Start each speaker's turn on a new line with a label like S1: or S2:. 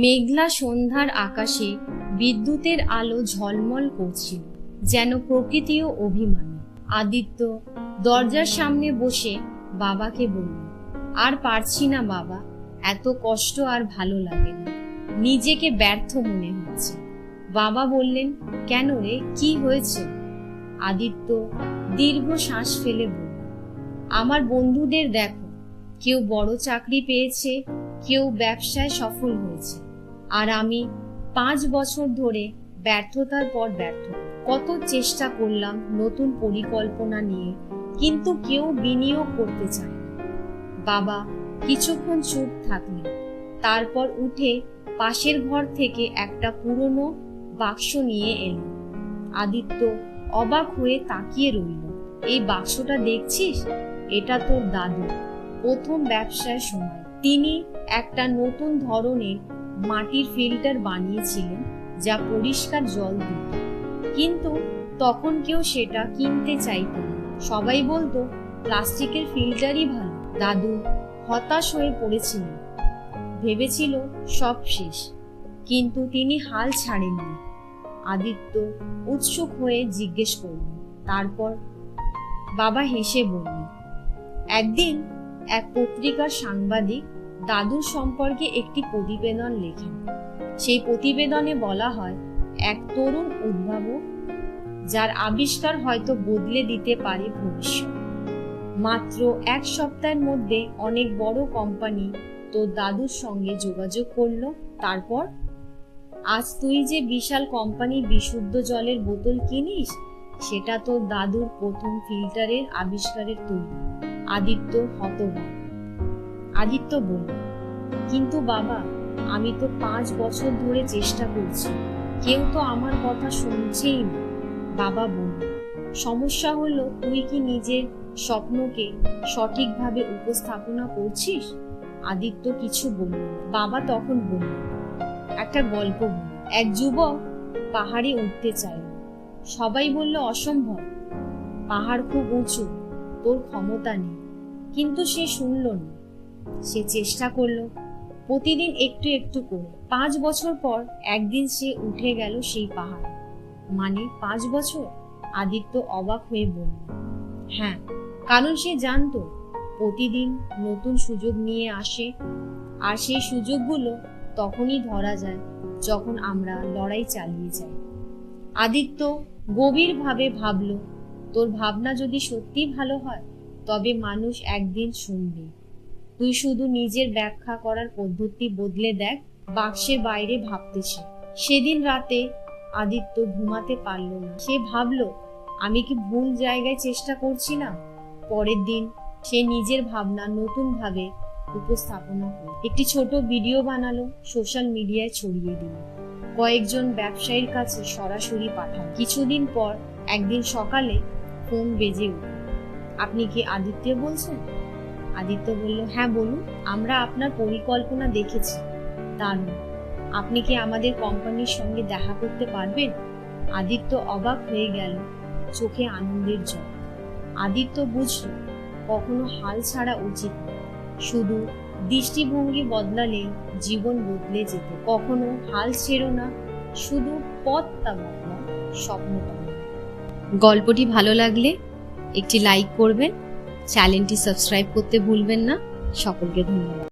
S1: মেঘলা সন্ধ্যার আকাশে বিদ্যুতের আলো ঝলমল করছিল, যেন প্রকৃতিও অভিমানী। আদিত্য দরজার সামনে বসে বাবাকে বলল, আর পারছি না বাবা, এত কষ্ট আর ভালো লাগে না। নিজেকে ব্যর্থ মনে হচ্ছে। বাবা বললেন, কেন রে, কি হয়েছে? আদিত্য দীর্ঘ শ্বাস ফেলে বলল, আমার বন্ধুদের দেখো, কেউ বড় চাকরি পেয়েছে কেউ ব্যবসায় সফল হয়েছে। আর আমি পাঁচ বছর ধরে ব্যর্থতার পর ব্যর্থ। কত চেষ্টা করলাম নতুন পরিকল্পনা নিয়ে, কিন্তু কেউ বিনিয়োগ করতে চায় বাবা কিছুক্ষণ চুপ থাকলেন। তারপর উঠে পাশের ঘর থেকে একটা পুরনো বাক্স নিয়ে এলেন। আদিত্য অবাক হয়ে তাকিয়ে রইল। এই বাক্সটা দেখছিস? এটা তোর দাদু। প্রথম ব্যবসার সময়। তিনি একটা নতুন ধরনের মাটির ফিল্টার বানিয়েছিলেন যা পরিষ্কার জল দিত। কিন্তু তখন কেউ সেটা কিনতে চাইতো সবাই বলতো, প্লাস্টিকের ফিল্টারই ভালো। দাদু হতাশ হয়ে পড়েছিলেন। ভেবেছিল সব শেষ। কিন্তু তিনি হাল ছাড়েননি। আদিত্য উৎসুক হয়ে জিজ্ঞেস করলেন, তারপর? বাবা হেসে বললেন, একদিন এক পত্রিকার সাংবাদিক দাদুর সম্পর্কে একটি প্রতিবেদন লেখেন। সেই প্রতিবেদনে বলা হয়, এক তরুণ উদ্ভাবক যার আবিষ্কার হয়তো বদলে দিতে পারে ভবিষ্যৎ। মাত্র এক সপ্তাহের মধ্যে অনেক বড় কোম্পানি তোর দাদুর সঙ্গে যোগাযোগ করল। তারপর, আজ তুই যে বিশাল কোম্পানি বিশুদ্ধ জলের বোতল কিনিস, সেটা তো দাদুর প্রথম ফিল্টারের আবিষ্কারের তৈরি। আদিত্য হতবাক আদিত্য বলল, কিন্তু বাবা, আমি তো পাঁচ বছর ধরে চেষ্টা করছি। কেউ তো আমার কথা শুনছেই না। বাবা বলল, সমস্যা হলো তুই কি নিজের স্বপ্নকে সঠিকভাবে উপস্থাপনা করছিস? আদিত্য কিছু বলল বাবা তখন বলল, একটা গল্প এক যুবক পাহাড়ে উঠতে চাইল। সবাই বলল, অসম্ভব। পাহাড় খুব উঁচু, তোর ক্ষমতা নেই। কিন্তু সে শুনল না। সে চেষ্টা করল প্রতিদিন একটু একটু করে। পাঁচ বছর পর একদিন সে উঠে গেল সেই পাহাড়। মানে পাঁচ বছর? আদিত্য অবাক হয়ে বলল হ্যাঁ কারণ সে জানতো প্রতিদিন নতুন সুযোগ নিয়ে আসে। আর সেই সুযোগগুলো তখনই ধরা যায় যখন আমরা লড়াই চালিয়ে যাই। আদিত্য গভীরভাবে ভাবল, তোর ভাবনা যদি সত্যি ভালো হয় তবে মানুষ একদিন শুনবে। তুই শুধু নিজের ব্যাখ্যা করার পদ্ধতি বদলে দেখ, বাক্সের বাইরে ভাবতেছে সেদিন রাতে আদিত্য ঘুমাতে পারল না। সে ভাবলো, আমি কি ভুল জায়গায় চেষ্টা করছি না? পরের দিন সে নিজের ভাবনা নতুন ভাবে উপস্থাপনা করল। একটি ছোট ভিডিও বানালো, সোশ্যাল মিডিয়ায় ছড়িয়ে দিল। কয়েকজন ব্যবসায়ীর কাছে সরাসরি পাঠান কিছুদিন পর একদিন সকালে ফোন বেজে উঠল। আপনি কি আদিত্য বলছেন? আদিত্য বলল হ্যাঁ বলুন, আমরা আপনার পরিকল্পনা দেখেছি। দারুণ। আপনি কি আমাদের কোম্পানির সঙ্গে দেখা করতে পারবেন? আদিত্য অবাক হয়ে গেল, চোখে আনন্দের জল। আদিত্য বুঝল, কখনো হাল ছাড়া উচিত শুধু দৃষ্টিভঙ্গি বদলালে জীবন বদলে যেত। কখনো হাল ছেড়ো না, শুধু পথটা বদলাও স্বপ্নটা নয়। গল্পটি ভালো লাগলে একটি লাইক করবেন। চ্যানেলটি সাবস্ক্রাইব করতে ভুলবেন না। সকলকে ধন্যবাদ।